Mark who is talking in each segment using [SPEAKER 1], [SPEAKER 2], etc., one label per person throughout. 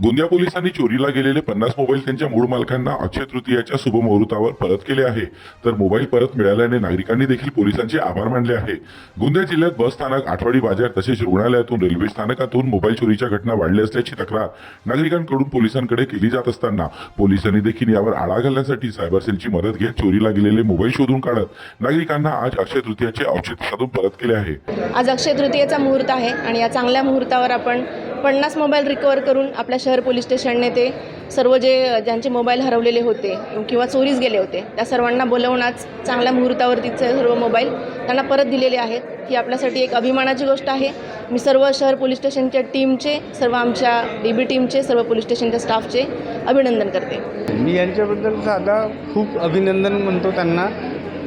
[SPEAKER 1] गोंदिया पोलिसांनी चोरीला गेलेले पन्नास मोबाईल त्यांच्या मूळ मालकांना अक्षय तृतीयाच्या शुभमुहूर्तावर परत केले आहे. तर मोबाईल परत मिळाल्याने नागरिकांनी देखील पोलिसांचे आभार मानले आहे. गोंदिया जिल्ह्यात बस स्थानक आठवडी बाजार तसेच रुग्णालयातून रेल्वे स्थानकातून मोबाईल चोरीच्या घटना वाढल्या असल्याची तक्रार नागरिकांकडून पोलिसांकडे केली जात असताना पोलिसांनी देखील यावर आळा घालण्यासाठी सायबर सेलची मदत घेत चोरीला गेलेले मोबाईल शोधून काढत नागरिकांना आज अक्षय तृतीयाचे औषध साधून परत केले आहे.
[SPEAKER 2] आज अक्षय तृतीयेचा मुहूर्त आहे आणि या चांगल्या मुहूर्तावर आपण पन्नास मोबाईल रिकवर करून आपल्या शहर पोलीस स्टेशनने ते सर्व जे ज्यांचे मोबाईल हरवलेले होते किंवा चोरीस गेले होते त्या सर्वांना बोलवून आज चांगल्या मुहूर्तावरतीचे सर्व मोबाईल त्यांना परत दिलेले आहेत. ही आपल्यासाठी एक अभिमानाची गोष्ट आहे. मी सर्व शहर पोलीस स्टेशनच्या टीमचे सर्व आमच्या डी बी टीमचे सर्व पोलीस स्टेशनच्या स्टाफचे अभिनंदन करते.
[SPEAKER 3] मी यांच्याबद्दल साधा खूप अभिनंदन म्हणतो त्यांना.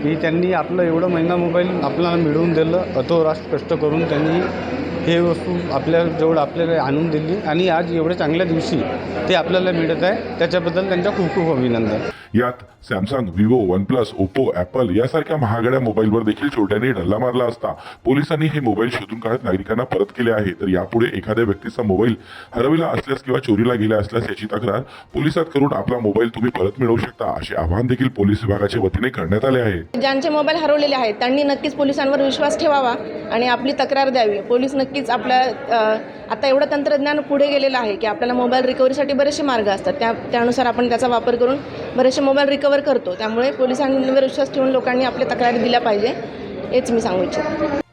[SPEAKER 3] की त्यांनी आपलं एवढं महिना मोबाईल आपल्याला मिळवून दिलं अतोरास कष्ट करून त्यांनी हे वस्तू आपल्या जवळ आपल्याला आणून दिली आणि आज एवढ्या चांगल्या दिवशी ते आपल्याला मिळत आहे. त्याच्याबद्दल त्यांचा खूप खूप अभिनंदन.
[SPEAKER 1] यात Samsung Vivo OnePlus Oppo Apple यासारख्या महागड्या मोबाईलवर देखील चोरट्याने डल्ला मारला असता. पोलिसांनी हे मोबाईल शोधून काढत नागरिकांना परत केले आहे. तर यापुढे एखाद्या व्यक्तीचा मोबाईल हरविला असल्यास किंवा चोरीला गेला असल्यास याची तक्रार पोलिसात करून आपला मोबाईल तुम्ही परत मिळवू शकता असे आवाहन देखील पोलीस विभागाच्या वतीने करण्यात आले आहे.
[SPEAKER 2] ज्यांचे मोबाईल हरवलेले आहेत त्यांनी नक्कीच पोलिसांवर विश्वास ठेवावा आणि आपली तक्रार द्यावी. पोलीस नक्कीच आपल्या आता एवढं तंत्रज्ञान पुढे गेलेलं आहे की आपल्याला मोबाईल रिकव्हरीसाठी बरेचसे मार्ग असतात. त्या त्यानुसार आपण त्याचा वापर करून बरेचसे मोबाईल रिकवर करतो. त्यामुळे पोलिसांवर विश्वास ठेवून लोकांनी आपल्या तक्रारी दिल्या पाहिजे हेच मी सांगू इच्छिते.